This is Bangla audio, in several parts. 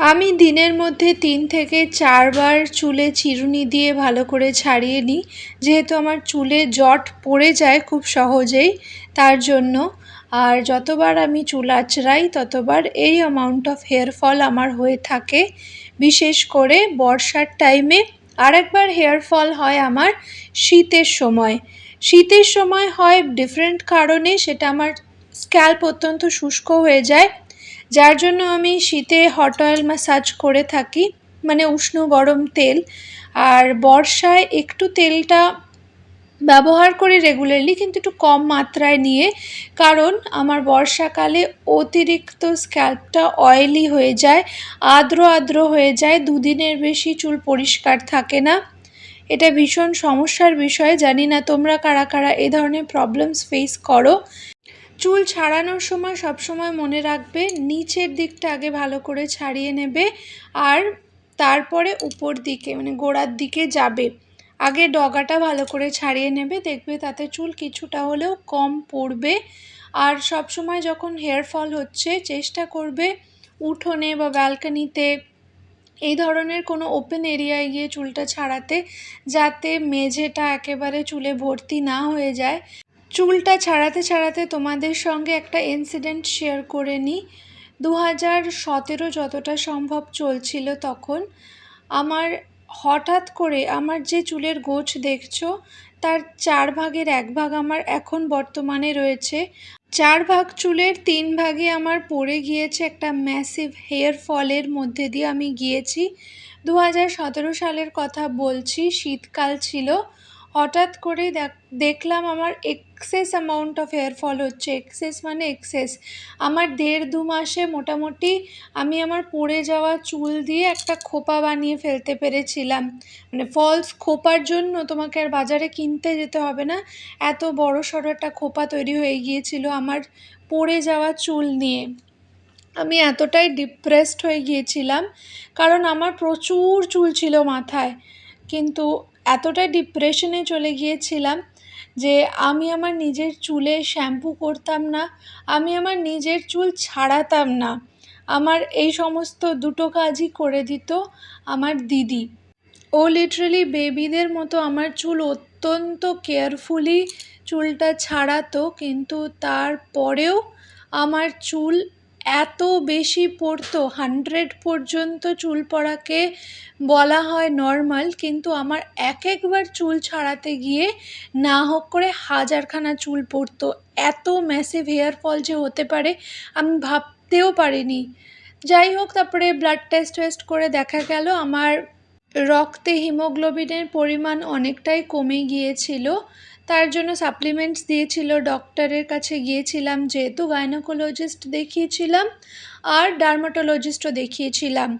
আমি দিনের মধ্যে তিন থেকে চারবার চুলে চিরুনি দিয়ে ভালো করে ছাড়িয়ে নিই। যেহেতু আমার চুলে জট পড়ে যায় খুব সহজেই, তার জন্য। আর যতবার আমি চুল আঁচড়াই, ততবার এই অ্যামাউন্ট অফ হেয়ার ফল আমার হয়ে থাকে। বিশেষ করে বর্ষার টাইমে আরেকবার হেয়ার ফল হয় আমার শীতের সময়। শীতের সময় হয় ডিফারেন্ট কারণে সেটা আমার স্ক্যাল্প অত্যন্ত শুষ্ক হয়ে যায়। যার জন্য আমি শীতে হট অয়েল ম্যাসাজ করে থাকি মানে উষ্ণ গরম তেল। আর বর্ষায় একটু তেলটা ব্যবহার করি রেগুলারলি কিন্তু একটু কম মাত্রায় নিয়ে, কারণ আমার বর্ষাকালে অতিরিক্ত স্ক্যাল্পটা অয়েলি হয়ে যায়, আর্দ্র আর্দ্র হয়ে যায়, দুদিনের বেশি চুল পরিষ্কার থাকে না। এটা ভীষণ সমস্যার বিষয়, জানি না তোমরা কারা কারা এ ধরনের প্রবলেমস ফেস করো। চুল ছাড়ানোর সময় সবসময় মনে রাখবে, নিচের দিকটা আগে ভালো করে ছাড়িয়ে নেবে আর তারপরে উপর দিকে মানে গোড়ার দিকে যাবে। আগে ডগাটা ভালো করে ছাড়িয়ে নেবে, দেখবে তাতে চুল কিছুটা হলেও কম পড়বে। আর সব সময় যখন হেয়ার ফল হচ্ছে, চেষ্টা করবে উঠোনে বা ব্যালকানিতে এই ধরনের কোনো ওপেন এরিয়ায় গিয়ে চুলটা ছাড়াতে, যাতে মেঝেটা একেবারে চুলে ভর্তি না হয়ে যায়। চুলটা ছাড়াতে ছাড়াতে তোমাদের সঙ্গে একটা ইনসিডেন্ট শেয়ার করে নিই দু হাজার সতেরো যতটা সম্ভব চলছিল তখন। আমার হঠাৎ করে আমার যে চুলের গোছ দেখছ, তার চার ভাগের এক ভাগ আমার এখন বর্তমানে রয়েছে। চার ভাগ চুলের তিন ভাগে আমার পড়ে গিয়েছে একটা ম্যাসিভ হেয়ার ফলের মধ্যে দিয়ে আমি গিয়েছি। দু হাজার সতেরো সালের কথা বলছি, শীতকাল ছিল। হঠাৎ করে দেখলাম আমার excess amount of hair fall হচ্ছে। এক্সেস মানে এক্সেস আমার দেড় দু মাসে মোটামুটি আমি আমার পড়ে যাওয়া চুল দিয়ে একটা খোপা বানিয়ে ফেলতে পেরেছিলাম। মানে ফলস খোপার জন্য তোমাকে আর বাজারে কিনতে যেতে হবে না। এত বড় সড়ো একটা খোপা তৈরি হয়ে গিয়েছিল আমার পড়ে যাওয়া চুল নিয়ে। আমি এতটাই ডিপ্রেসড হয়ে গিয়েছিলাম, কারণ আমার প্রচুর চুল ছিল মাথায়। কিন্তু এতটা ডিপ্রেশনে চলে গিয়েছিলাম যে আমি আমার নিজের চুলে শ্যাম্পু করতাম না, আমি আমার নিজের চুল ছাড়াতাম না। আমার এই সমস্ত দুটো কাজই করে দিত আমার দিদি। ও লিটারেলি বেবিদের মতো আমার চুল অত্যন্ত কেয়ারফুলি চুলটা ছাড়াতো, কিন্তু তারপরেও আমার চুল এত বেশি পড়তো হান্ড্রেড পর্যন্ত চুল পড়াকে বলা হয় নর্মাল কিন্তু আমার এক একবার চুল ছাড়াতে গিয়ে না হোক করে হাজারখানা চুল পড়তো। এত ম্যাসিভ হেয়ার ফল যে হতে পারে, আমি ভাবতেও পারিনি। যাই হোক, তারপরে ব্লাড টেস্ট টেস্ট করে দেখা গেল, আমার রক্তে হিমোগ্লোবিনের পরিমাণ অনেকটাই কমে গিয়েছিল। তার জন্য সাপ্লিমেন্টস দিয়েছিল ডক্টরের কাছে গিয়েছিলাম, যেহেতু গাইনোকোলজিস্ট দেখিয়েছিলাম আর ডার্মাটোলজিস্টও দেখিয়েছিলাম।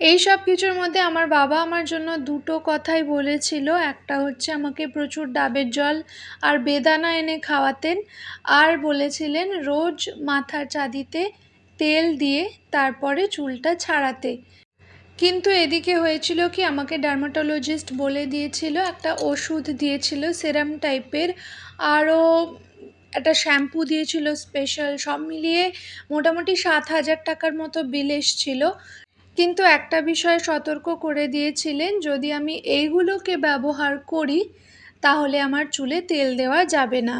এই সব কিছুর মধ্যে আমার বাবা আমার জন্য দুটো কথাই বলেছিল। একটা হচ্ছে, আমাকে প্রচুর ডাবের জল আর বেদানা এনে খাওয়াতেন আর বলেছিলেন, রোজ মাথার চাঁদিতে তেল দিয়ে তারপরে চুলটা ছাড়াতে। কিন্তু এদিকে হয়েছিল কি, আমাকে ডার্মাটোলজিস্ট বলে দিয়েছিল, একটা ওষুধ দিয়েছিল সেরাম টাইপের আরও একটা শ্যাম্পু দিয়েছিল স্পেশাল সব মিলিয়ে মোটামুটি সাত হাজার টাকার মতো বিল এসছিল। কিন্তু একটা বিষয় সতর্ক করে দিয়েছিলেন, যদি আমি এইগুলোকে ব্যবহার করি, তাহলে আমার চুলে তেল দেওয়া যাবে না।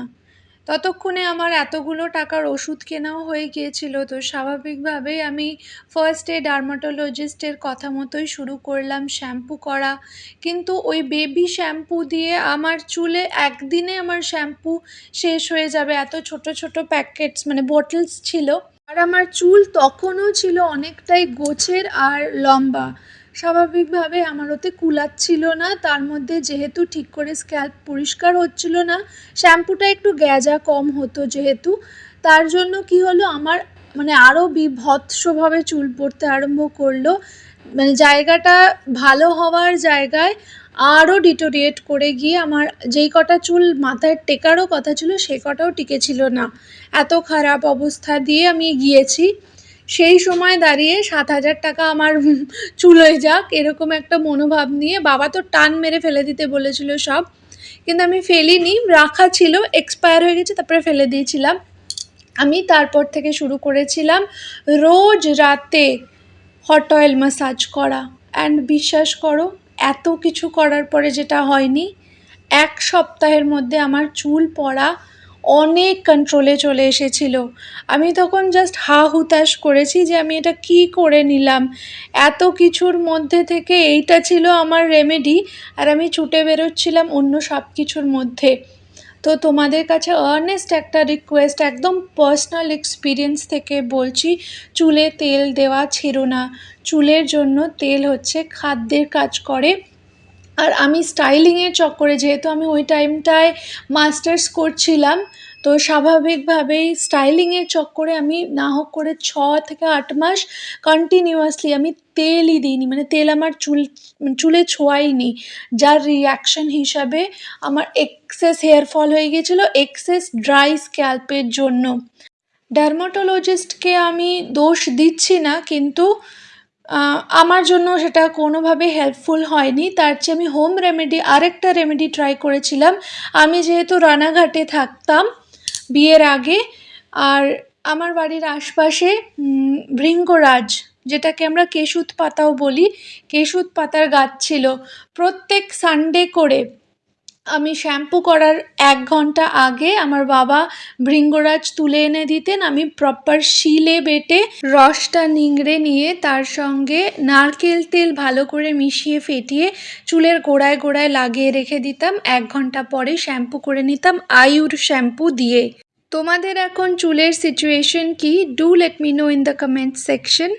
ততক্ষণে আমার এতগুলো টাকার ওষুধ কেনাও হয়ে গিয়েছিল। তো স্বাভাবিকভাবেই আমি ফার্স্টে ডার্মাটোলজিস্টের কথা মতোই শুরু করলাম শ্যাম্পু করা। কিন্তু ওই বেবি শ্যাম্পু দিয়ে আমার চুলে একদিনে আমার শ্যাম্পু শেষ হয়ে যাবে, এত ছোট ছোট প্যাকেটস মানে বটলস ছিল। আর আমার চুল তখনও ছিল অনেকটাই গোছের আর লম্বা। স্বাভাবিকভাবে আমার ওতে কুলাচ্ছিল না, তার মধ্যে যেহেতু ঠিক করে স্ক্যাল্প পরিষ্কার হচ্ছিল না, শ্যাম্পুটা একটু গ্যাজা কম হতো যেহেতু, তার জন্য কি হলো আমার মানে আরও বিভৎসভাবে চুল পড়তে আরম্ভ করল। মানে জায়গাটা ভালো হওয়ার জায়গায় আরও ডিটোরিয়েট করে গিয়ে আমার যেই কটা চুল মাথায় টেকারও কথা ছিল, সে কটাও টিকেছিল না। এত খারাপ অবস্থা দিয়ে আমি গিয়েছি। সেই সময় দাঁড়িয়ে সাত হাজার টাকা আমার চুল হয়ে যাক, এরকম একটা মনোভাব নিয়ে বাবা তো টান মেরে ফেলে দিতে বলেছিল সব। কিন্তু আমি ফেলিনি, রাখা ছিল এক্সপায়ার হয়ে গেছে, তারপরে ফেলে দিয়েছিলাম। আমি তারপর থেকে শুরু করেছিলাম রোজ রাতে হট অয়েল ম্যাসাজ করা। অ্যান্ড বিশ্বাস করো, এত কিছু করার পরে যেটা হয়নি, এক সপ্তাহের মধ্যে আমার চুল পড়া অনেক কন্ট্রোলে চলে এসেছিল। আমি তখন জাস্ট হা হুতাশ করেছি যে আমি এটা কি করে নিলাম। এত কিছুর মধ্যে থেকে এইটা ছিল আমার রেমেডি আর আমি ছুটে বেরোচ্ছিলাম অন্য সব কিছুর মধ্যে। তো তোমাদের কাছে আর্নেস্ট একটা রিকোয়েস্ট একদম পার্সোনাল এক্সপিরিয়েন্স থেকে বলছি, চুলে তেল দেওয়া ছিল না। চুলের জন্য তেল হচ্ছে খাদ্যের কাজ করে। আর আমি স্টাইলিংয়ের চক্করে, যেহেতু আমি ওই টাইমটায় মাস্টার্স করছিলাম, তো স্বাভাবিকভাবেই স্টাইলিংয়ের চক্করে আমি না হোক করে ছ থেকে আট মাস কন্টিনিউয়াসলি আমি তেলই দিইনি মানে তেল আমার চুল, চুলে ছোঁয়াইনি। যার রিয়াকশন হিসাবে আমার এক্সেস হেয়ার ফল হয়ে গিয়েছিল এক্সেস ড্রাই স্ক্যাল্পের জন্য। ডার্মাটোলজিস্টকে আমি দোষ দিচ্ছি না, কিন্তু আমার জন্য সেটা কোনোভাবে হেল্পফুল হয়নি। তার চেয়ে আমি হোম রেমেডি আরেকটা রেমেডি ট্রাই করেছিলাম। আমি যেহেতু রানাঘাটে থাকতাম বিয়ের আগে, আর আমার বাড়ির আশপাশে ভৃঙ্গরাজ, যেটাকে আমরা কেশুত পাতাও বলি কেশুত পাতার গাছ ছিল। প্রত্যেক সানডে করে আমি শ্যাম্পু করার এক ঘণ্টা আগে আমার বাবা ভৃঙ্গরাজ তুলে এনে দিতেন। আমি প্রপার শিলে বেটে রসটা নিংড়ে নিয়ে তার সঙ্গে নারকেল তেল ভালো করে মিশিয়ে ফেটিয়ে চুলের গোড়ায় গোড়ায় লাগিয়ে রেখে দিতাম। এক ঘণ্টা পরে শ্যাম্পু করে নিতাম আয়ুর শ্যাম্পু দিয়ে। তোমাদের এখন চুলের সিচুয়েশন কি? Do let me know in the comment section